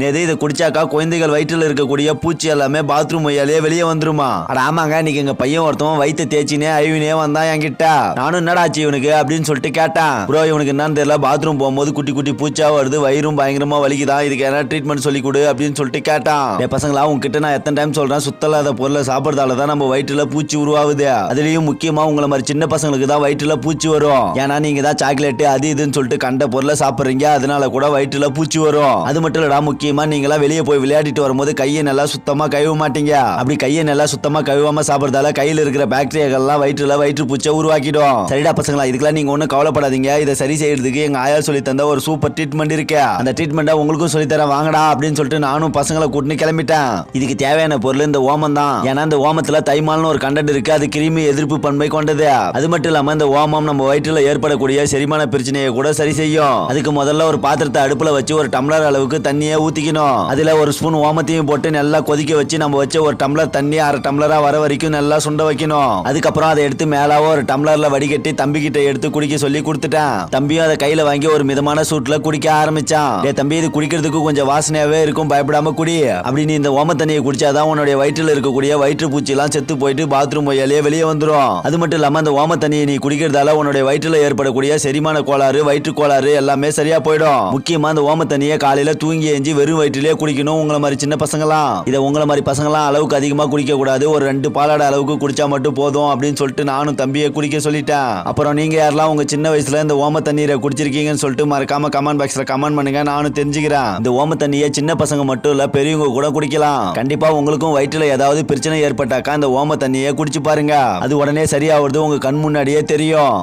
நேது இதை குடிச்சாக்கா குழந்தைகள் வயிற்றுல இருக்கக்கூடிய பூச்சி எல்லாமே பாத்ரூம் வழியாலே வெளியே வந்துருமா? அட ஆமாங்க இன்னைக்கு எங்க பையன் ஒருத்தவன் வயிற்று தேய்ச்சினே அழிவினே வந்தான் என்கிட்ட. நானும் என்னடா ஆச்சு இவனுக்கு அப்படின்னு சொல்லிட்டு கேட்டேன். ப்ரோ இவனுக்கு என்னன்னு தெரியல பாத்ரூம் போகும்போது குட்டி குட்டி பூச்சா வருது வயிறும் பயங்கரமா வலிக்குதான் இதுக்கு என்ன ட்ரீட்மெண்ட் சொல்லி கொடு அப்படின்னு சொல்லிட்டு கேட்டான். என் பசங்களா உங்ககிட்ட நான் எத்தனை டைம் சொல்றேன்? சுத்தலாத பொருளை சாப்பிடறதால தான் நம்ம வயிற்றுல பூச்சி உருவாகுது. அதுலயும் முக்கியமா உங்களை மாதிரி சின்ன பசங்களுக்கு தான் வயிற்றுல பூச்சி வரும். ஏன்னா நீங்க தான் சாக்லேட் அது இதுன்னு சொல்லிட்டு கண்ட பொருளை சாப்பிடுறீங்க. அதனால கூட வயிற்றுல பூச்சி வரும். அது மட்டும் இல்லடா முக்கியமா நீங்களா வெளியே போய் விளையாடிட்டு வரும்போது கையை நல்லா சுத்தமா கழுவ மாட்டீங்க. அப்படி கையை நல்லா சுத்தமா கழுவாம சாப்பிடறதால கையில இருக்கிற பாக்டீரியாக்கள்லாம் வயிற்றுல வயிற்று பூச்சை உருவாக்கிடும். சரிடா பசங்களா இதுக்கெல்லாம் நீங்க ஒன்றும் கவலைப்படாதீங்க. இதை சரி செய்யறதுக்கு எங்க ஆயா சொல்லி தந்த ஒரு சூப்பர் ட்ரீட்மெண்ட் இருக்கு. அந்த ட்ரீட்மெண்ட்டை உங்களுக்கும் சொல்லி தரேன் வாங்கடா அப்படின்னு சொல்லிட்டு நானும் பசங்களை கூட்டின்னு கிளம்பிட்டேன். இதுக்கு தேவையான பொருள் இந்த ஓமம் தான். ஏன்னா இந்த ஓமத்துல தைமால்னு ஒரு கண்டென்ட் இருக்கு. அது கிருமி எதிர்ப்பு பண்பை கொண்டது. அது மட்டும் இல்லாம இந்த ஓமம் நம்ம வயிற்றுல ஏற்படக்கூடிய செரிமான பிரச்சனையை கூட சரி செய்யும். அதுக்கு முதல்ல ஒரு பாத்திரத்தை அடுப்புல வச்சு ஒரு டம்ளர் அளவுக்கு தண்ணியை ஊற்றிக்கணும் அதில் ஒரு ஸ்பூன் ஓமத்தையும் போட்டு நல்லா கொதிக்க வச்சு நம்ம வச்ச ஒரு டம்ளர் தண்ணி அரை டம்ளராக வர வரைக்கும் நல்லா சுண்ட வைக்கணும். அதுக்கப்புறம் அதை எடுத்து மேலாவோ ஒரு டம்ளரில் வடிகட்டி தம்பி கிட்ட எடுத்து குடிக்க சொல்லி கொடுத்துட்டேன். தம்பியும் அதை கையில் வாங்கி ஒரு மிதமான சூட்டில் குடிக்க ஆரம்பிச்சான். டேய் தம்பி இது குடிக்கிறதுக்கு கொஞ்சம் வாசனையாகவே இருக்கும். பயப்படாம குடி. அப்படி நீ இந்த ஓம தண்ணியை குடிச்சாதான் உன்னுடைய வயிற்றில் இருக்கக்கூடிய வயிற்று பூச்சிலாம் செத்து போயிட்டு பாத்ரூம் வழியாலே வெளியே வந்துடும் அது மட்டும் இல்லாமல் அந்த ஓம தண்ணியை நீ குடிக்கிறதால உன்னுடைய வயிற்றுல ஏற்படக்கூடிய செரிமான கோளாறு வயிற்று கோளாறு எல்லாமே சரியா போயிடும். முக்கியமா அந்த ஓம தண்ணியை காலையில தூங்கி எஞ்சி வெறும் வயிற்றிலேயே குடிக்கணும் உங்களை மாதிரி சின்ன பசங்களாம். இதை உங்களை மாதிரி பசங்களாம் அளவுக்கு அதிகமாக குடிக்க கூடாது ஒரு ரெண்டு பாலாட அளவுக்கு குடிச்சா மட்டும் போதும் அப்படின்னு சொல்லிட்டு நானும் தம்பியை குடிக்க சொல்லிட்டேன். அப்புறம் நீங்க யாரெல்லாம் உங்க சின்ன வயசுல இந்த ஓம தண்ணீரை குடிச்சிருக்கீங்கன்னு சொல்லிட்டு மறக்காம கமெண்ட் பாக்ஸ்ல கமெண்ட் பண்ணுங்க நானும் தெரிஞ்சுக்கிறேன். இந்த ஓம தண்ணியை சின்ன பசங்க மட்டும் இல்ல பெரியவங்க கூட குடிக்கலாம். கண்டிப்பா உங்களுக்கும் வயிற்றுல ஏதாவது பிரச்சனை ஏற்பட்டாக்கா இந்த ஓம தண்ணியை குடிச்சு பாருங்க. அது உடனே சரியாவது உங்க கண் முன்னாடியே தெரியும்.